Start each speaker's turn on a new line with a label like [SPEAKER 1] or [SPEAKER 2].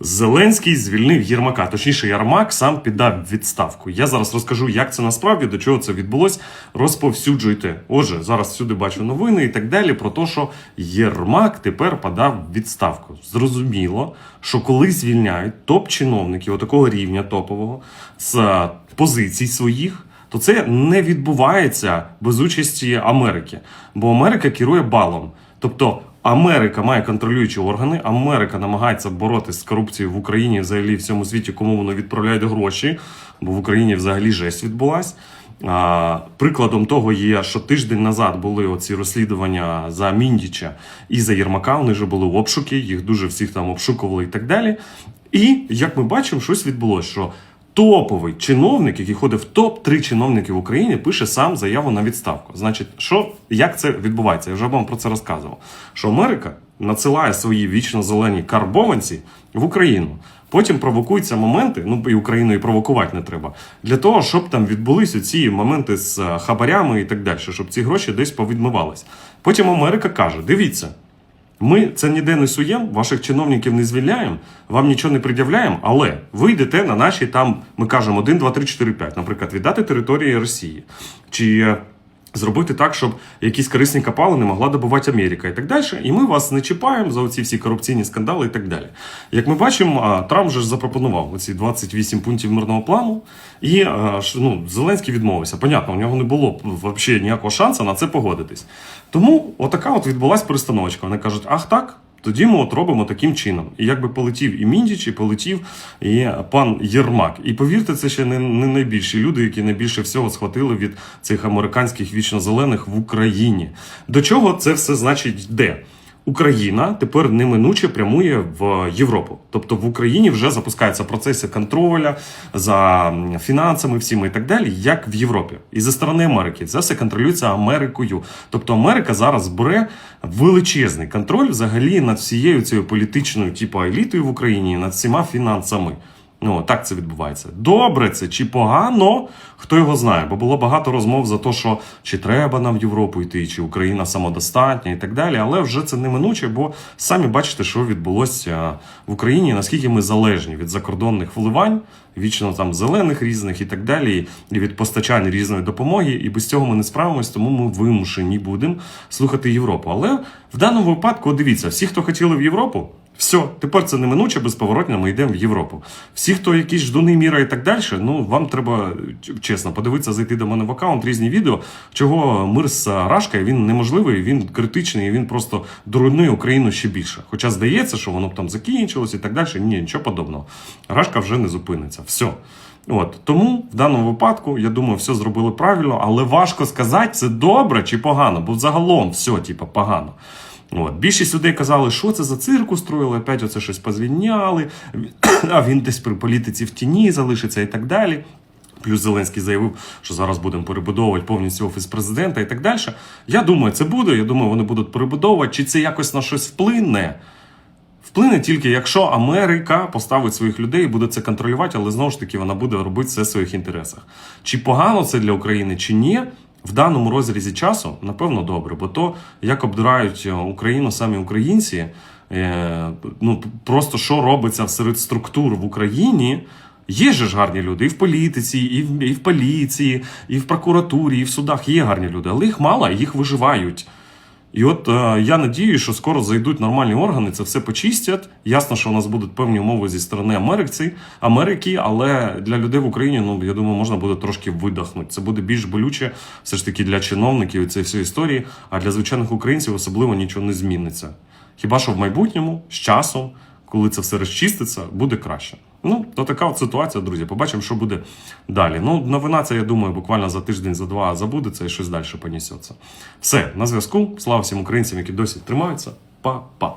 [SPEAKER 1] Зеленський звільнив Єрмака. Точніше, Єрмак сам піддав відставку. Я зараз розкажу, як це насправді, до чого це відбулось. Розповсюджуйте. Отже, зараз всюди бачу новини і так далі про те, що Єрмак тепер подав відставку. Зрозуміло, що коли звільняють топ-чиновників отакого рівня топового з е, позицій своїх. То це не відбувається без участі Америки, бо Америка керує балом. Тобто Америка має контролюючі органи, Америка намагається боротися з корупцією в Україні, взагалі в всьому світі, кому воно відправляють гроші, бо в Україні взагалі жесть відбулась. А, прикладом того є, що тиждень назад були оці розслідування за Міндіча і за Єрмака. Вони вже були обшуки, їх дуже всіх там обшукували і так далі. І як ми бачимо, щось відбулося, що топовий чиновник, який ходить в топ-3 чиновники в Україні, пише сам заяву на відставку. Значить, що як це відбувається? Я вже вам про це розказував. Що Америка надсилає свої вічно зелені карбованці в Україну. Потім провокуються моменти, ну і Україну і провокувати не треба, для того, щоб там відбулися ці моменти з е, хабарями і так далі, щоб ці гроші десь повідмивались. Потім Америка каже: дивіться, ми це ніде не суємо, ваших чиновників не звільняємо, вам нічого не пред'являємо, але ви йдете на наші там, ми кажемо 1, 2, 3, 4, 5, наприклад, віддати території Росії. Чи е, зробити так, щоб якісь корисні капали не могла добувати Америка і так далі. І ми вас не чіпаємо за оці всі корупційні скандали і так далі. Як ми бачимо, Трамп вже запропонував оці 28 пунктів мирного плану, і ну, Зеленський відмовився. Понятно, у нього не було взагалі ніякого шансу на це погодитись. Тому отака от відбулася перестановочка. Вони кажуть, ах так. Тоді ми от робимо таким чином. І якби полетів і Міндіч, і полетів і пан Єрмак. І повірте, це ще не, не найбільші люди, які найбільше всього схватили від цих американських вічно-зелених в Україні. До чого це все значить йде? Україна тепер неминуче прямує в Європу. Тобто в Україні вже запускаються процеси контроля за фінансами, всіми і так далі, як в Європі. І за сторони Америки це все контролюється Америкою. Тобто Америка зараз бере величезний контроль взагалі над всією цією політичною типу елітою в Україні, над всіма фінансами. Ну, так це відбувається. Добре це чи погано, хто його знає, бо було багато розмов за те, що чи треба нам в Європу йти, чи Україна самодостатня і так далі. Але вже це неминуче, бо самі бачите, що відбулося в Україні, наскільки ми залежні від закордонних вливань, вічно там зелених різних і так далі, і від постачань різної допомоги. І без цього ми не справимось, тому ми вимушені будемо слухати Європу. Але в даному випадку, дивіться, всі, хто хотіли в Європу. Все, тепер це неминуче, безповоротно ми йдемо в Європу. Всі, хто якісь ждуни міра і так далі, ну вам треба чесно подивитися, зайти до мене в аккаунт, різні відео, чого мир з Рашкою він неможливий, він критичний, він просто доруйнує Україну ще більше. Хоча здається, що воно б там закінчилось і так далі. Ні, нічого подобного. Рашка вже не зупиниться. Все. От тому в даному випадку я думаю, все зробили правильно, але важко сказати, це добре чи погано, бо загалом все, типу, погано. От. Більшість людей казали, що це за цирк устроїли, опять оце щось позвільняли, а він десь при політиці в тіні залишиться і так далі. Плюс Зеленський заявив, що зараз будемо перебудовувати повністю офіс президента і так далі. Я думаю, це буде. Я думаю, вони будуть перебудовувати. Чи це якось на щось вплине? Вплине тільки, якщо Америка поставить своїх людей і буде це контролювати, але знову ж таки вона буде робити все в своїх інтересах. Чи погано це для України, чи ні? В даному розрізі часу, напевно, добре, бо то, як обдирають е, Україну самі українці, е, ну просто що робиться серед структур в Україні. Є ж гарні люди і в політиці, і в, і в поліції, і в прокуратурі, і в судах є гарні люди, але їх мало, їх виживають. І от е, я надію, що скоро зайдуть нормальні органи, це все почистять. Ясно, що у нас будуть певні умови зі сторони Америці, Америки, але для людей в Україні, ну я думаю, можна буде трошки видихнути. Це буде більш болюче, все ж таки для чиновників і цієї всієї історії. А для звичайних українців особливо нічого не зміниться. Хіба що в майбутньому з часом, коли це все розчиститься, буде краще. Ну, то така от ситуація, друзі. Побачимо, що буде далі. Ну, новина це, я думаю, буквально за тиждень, за два забудеться і щось далі понесеться. Все, на зв'язку. Слава всім українцям, які досі тримаються. Па-па.